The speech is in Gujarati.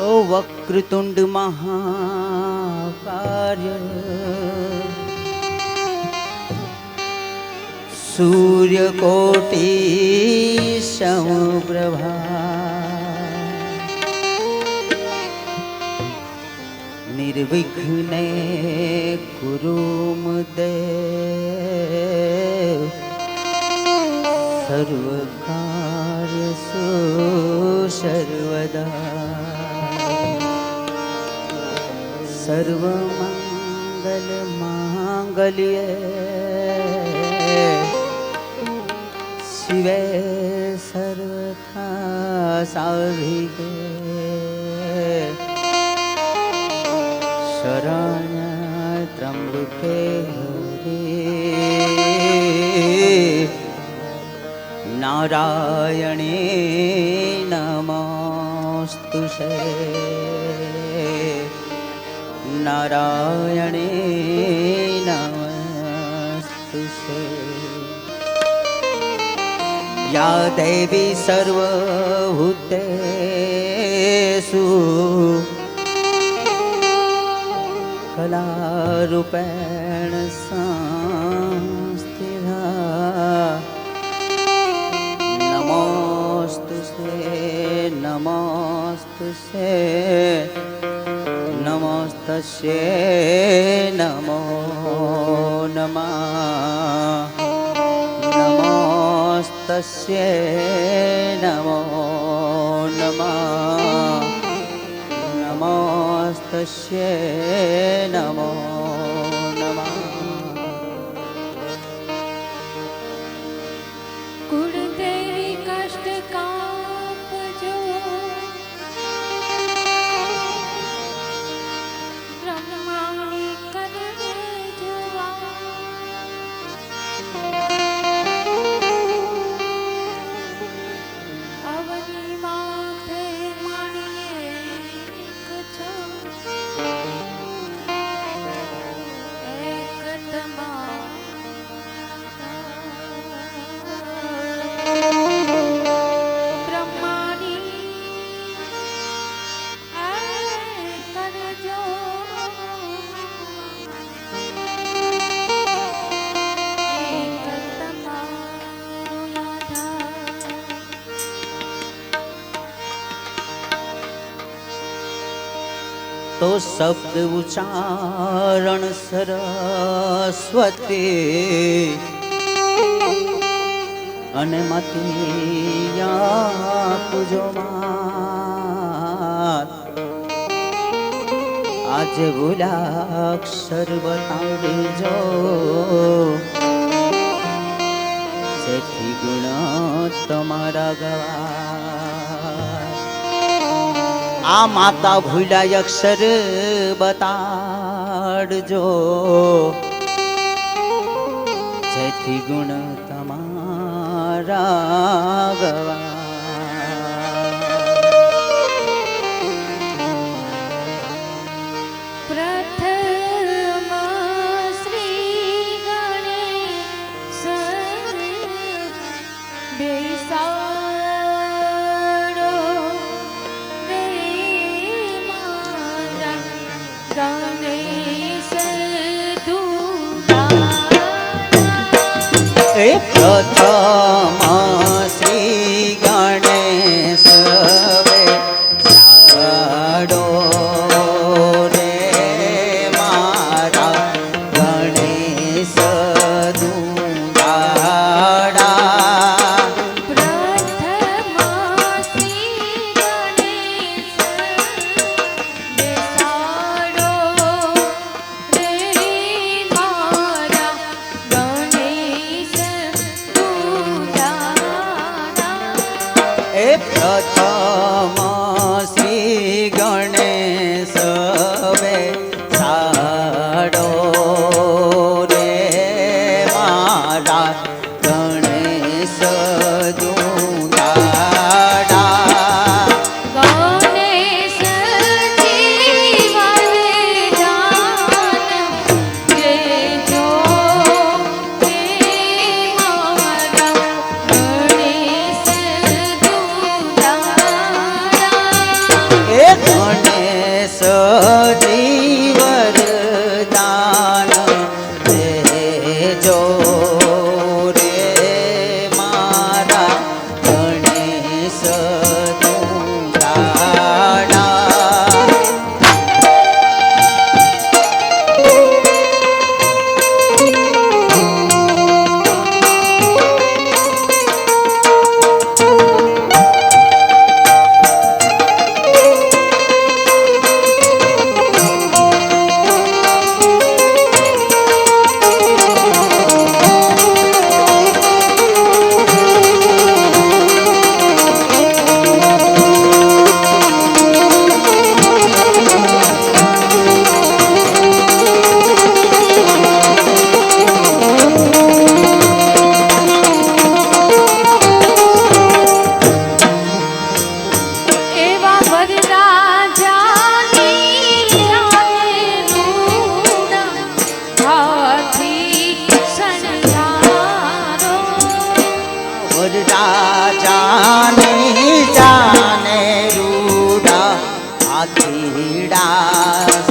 વક્રતુંડ મહાકાર્ય સૂર્યકોટી સમપ્રભા નિર્વિઘ્ને કુરુ મુદેવ સર્વકાર્યસુ સર્વદા સર્વમંગલ માંગલ્ય શિવે સર્વથા સાધિકે શરણ ત્રંબકે હરે નારાયણે નારાયણે નમસ્તુ યા દેવી સર્વભૂતેષુ કલારૂપેણ સંસ્થિતા નમોસ્તુ નમોસ્તુ નમોસ્તસ્ય નમો નમઃ નમોસ્તસ્ય નમો નમઃ નમો નમઃ તો શબ્દ ઉચ્ચારણ સરસ્વતી. અને મતિયા પૂજો આજે ભૂલાક્ષર બતાવી જો. જેથી ગુણ તમારા ગવા આ માતા ભૂલાય અક્ષર બતાડજો. જેથી ગુણ તમારા ગવા দাস